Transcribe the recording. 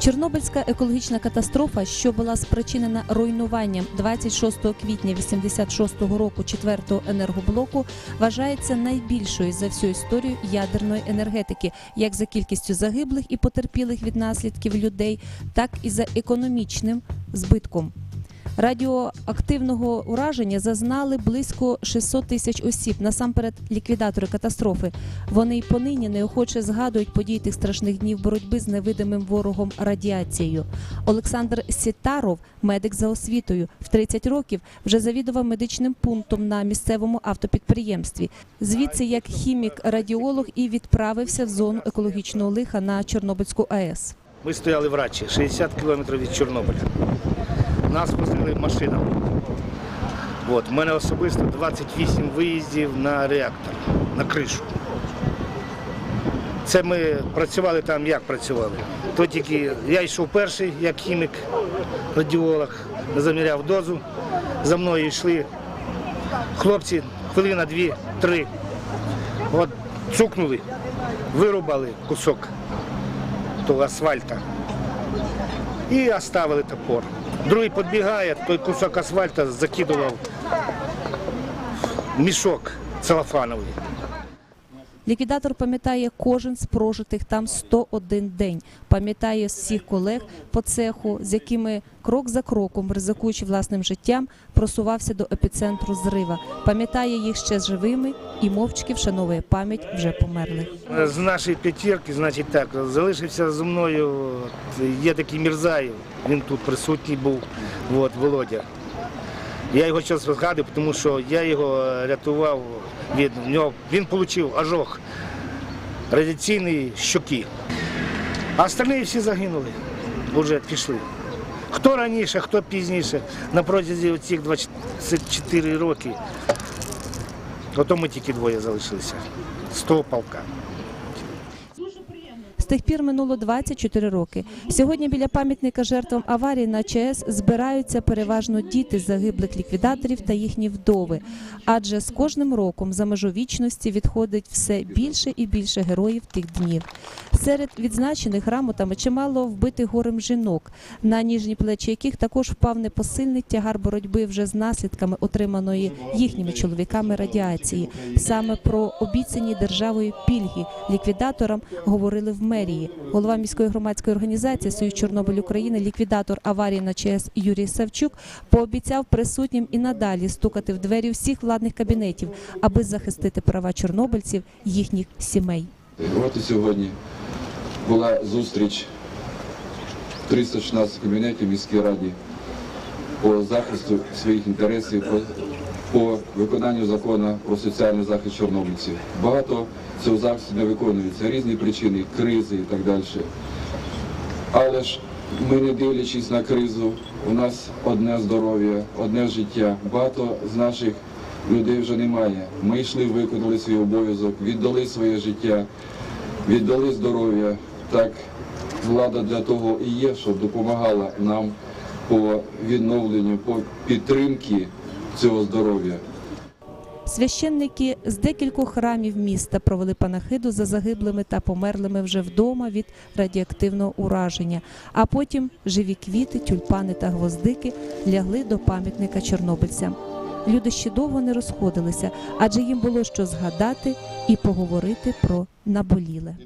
Чорнобильська екологічна катастрофа, що була спричинена руйнуванням 26 квітня 86 року четвертого енергоблоку, вважається найбільшою за всю історію ядерної енергетики, як за кількістю загиблих і потерпілих від наслідків людей, так і за економічним збитком. Радіоактивного ураження зазнали близько 600 тисяч осіб. Насамперед, ліквідатори катастрофи. Вони й понині неохоче згадують події тих страшних днів боротьби з невидимим ворогом радіацією. Олександр Сітаров, медик за освітою, в 30 років вже завідував медичним пунктом на місцевому автопідприємстві. Звідси, як хімік-радіолог, і відправився в зону екологічного лиха на Чорнобильську АЕС. Ми стояли в Рачі, 60 кілометрів від Чорнобиля. Нас возили машина. От, у мене особисто 28 виїздів на реактор, на кришу. Це ми працювали там, як працювали. То тільки я йшов перший, як хімік, радіолог, заміряв дозу. За мною йшли хлопці, хвилина, дві, три. От цукнули, вирубали кусок того асфальта і оставили топор. Другий підбігає, той кусок асфальта закидував мішок целофановий. Ліквідатор пам'ятає кожен з прожитих там 101 день. Пам'ятає всіх колег по цеху, з якими крок за кроком, ризикуючи власним життям, просувався до епіцентру зрива. Пам'ятає їх ще живими і мовчки вшановує пам'ять вже померлих. З нашої п'ятірки, значить так, залишився зі мною, є такий Мірзаєв, він тут присутній був, от, Володя. Я його зараз згадую, тому що я його рятував від нього. Він отримав ожог радіаційної щоки. А остальні всі загинули, вже пішли. Хто раніше, хто пізніше, на протязі цих 24 роки, ото ми тільки двоє залишилися з того полка. Тих пір минуло 24 роки. Сьогодні біля пам'ятника жертвам аварії на ЧАЕС збираються переважно діти загиблих ліквідаторів та їхні вдови. Адже з кожним роком за межу вічності відходить все більше і більше героїв тих днів. Серед відзначених грамотами чимало вбитих горем жінок, на ніжні плечі яких також впав непосильний тягар боротьби вже з наслідками отриманої їхніми чоловіками радіації. Саме про обіцяні державою пільги ліквідаторам говорили в мерії. Голова міської громадської організації Союз Чорнобиль України, ліквідатор аварії на ЧАЕС Юрій Савчук пообіцяв присутнім і надалі стукати в двері всіх владних кабінетів, аби захистити права чорнобильців, їхніх сімей. От і сьогодні була зустріч 316 кабінетів міській раді по захисту своїх інтересів, по виконанню закону про соціальний захист чорнобильців. Багато цього захисту не виконується, різні причини, кризи і так далі. Але ж ми не дивлячись на кризу, у нас одне здоров'я, одне життя. Багато з наших людей вже немає. Ми йшли, виконали свій обов'язок, віддали своє життя, віддали здоров'я. Так влада для того і є, щоб допомагала нам по відновленню, по підтримці цього здоров'я. Священники з декількох храмів міста провели панахиду за загиблими та померлими вже вдома від радіоактивного ураження. А потім живі квіти, тюльпани та гвоздики лягли до пам'ятника чорнобильцям. Люди ще довго не розходилися, адже їм було що згадати і поговорити про наболіле.